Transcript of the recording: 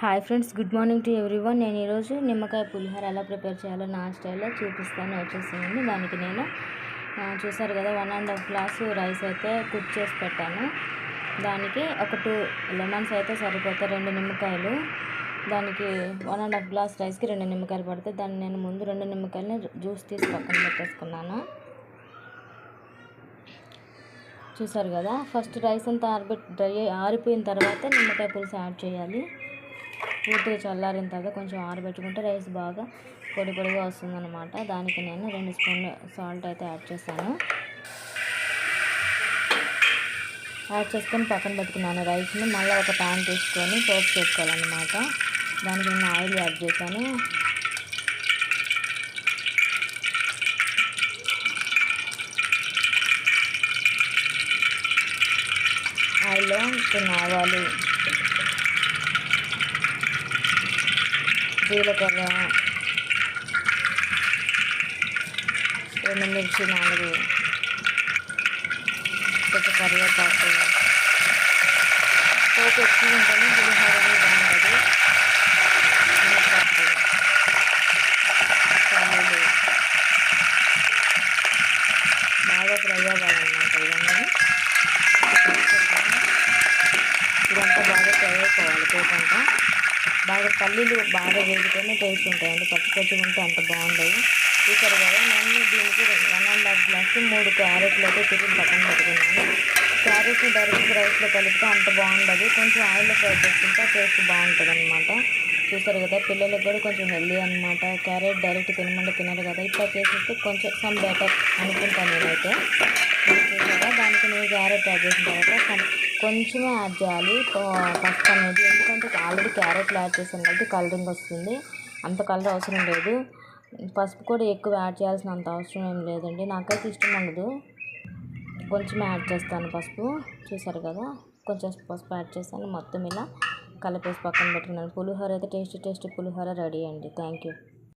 Hi friends good morning to everyone. నేను ఈరోజు నిమ్మకాయ పులిహోర ఎలా ప్రిపేర్ చేయాలో నా స్టైల్లో చూపిస్తాను. వచ్చేసింది దానికి నేను చూసారు కదా one and half glass rice అయితే కుక్ చేసి పెట్టాను. దానికి ఒక టూ లెమన్స్ అయితే సరిపోతాయి రెండు నిమ్మకాయలు. దానికి వన్ అండ్ హాఫ్ గ్లాస్ రైస్కి రెండు నిమ్మకాయలు పడతాయి దాన్ని నేను ముందు రెండు నిమ్మకాయలని జ్యూస్ తీసి పక్కన పెట్టేసుకున్నాను. చూసారు కదా ఫస్ట్ రైస్ అంతా ఆరబెట్టి డ్రై ఆరిపోయిన తర్వాత నిమ్మకాయ పులుసు యాడ్ చేయాలి. పూర్తిగా చల్లారిన తర్వాత కొంచెం ఆరబెట్టుకుంటే రైస్ బాగా పొడి పొడిగా వస్తుందన్నమాట. దానికి నేను రెండు స్పూన్లు సాల్ట్ అయితే యాడ్ చేశాను. యాడ్ చేసుకొని పక్కన పెట్టుకున్నాను రైస్ని మళ్ళీ ఒక ప్యాన్ తీసుకొని సోప్ చేసుకోవాలన్నమాట. దానికి నేను ఆయిల్ యాడ్ చేశాను. ఆయిల్లో కొన్ని ఆవాలు జీలకర్ర ఎండుమిర్చి నాలుగు కొంచెం కరివేపాకు. పోపు ఎక్కువ ఉంటుంది పులిహోర బాగుంటుంది. మినప్పప్పు బాగా ఫ్రై అవ్వాలన్నమాట ఇవన్నీ. బాగా పల్లీలు బాగా వేగితేనే టేస్ట్ ఉంటాయండి. పచ్చి పచ్చి ఉంటే అంత బాగుండదు చూసారు కదా నేను దీనికి వన్ అండ్ హాఫ్ గ్లాస్ మూడు క్యారెట్లు అయితే తిరిగి పక్కన పెట్టుకున్నాను. క్యారెట్ని డైరెక్ట్ రైస్లో కలిపితే అంత బాగుండదు. కొంచెం ఆయిల్లో ఫ్రై చేసుకుంటే టేస్ట్ బాగుంటుంది అనమాట చూసారు కదా పిల్లలకు కూడా కొంచెం హెల్దీ అనమాట క్యారెట్ డైరెక్ట్ తినమంటే తినరు కదా. ఇట్లా చేసేస్తే కొంచెం సమ్ బెటర్ అనుకుంటాను నేనైతే. చూసారా? దానికి నేను క్యారెట్ యాడ్ చేసిన తర్వాత కొంచెమే యాడ్ చేయాలి. పసుపు అనేది ఎందుకంటే ఆల్రెడీ క్యారెట్లు యాడ్ చేసాను కాబట్టి కలరింగ్ వస్తుంది. అంత కలర్ అవసరం లేదు. పసుపు కూడా ఎక్కువ యాడ్ చేయాల్సిన అంత అవసరం ఏం లేదండి. నాకైతే ఇష్టం ఉండదు. కొంచెం యాడ్ చేస్తాను పసుపు. చూసారు కదా? కొంచెం పసుపు యాడ్ చేస్తాను మొత్తం ఇలా కలిపేసి పక్కన పెట్టుకున్నాను పులిహోర అయితే టేస్ట్ టేస్ట్ పులిహోర రెడీ అండి. Thank you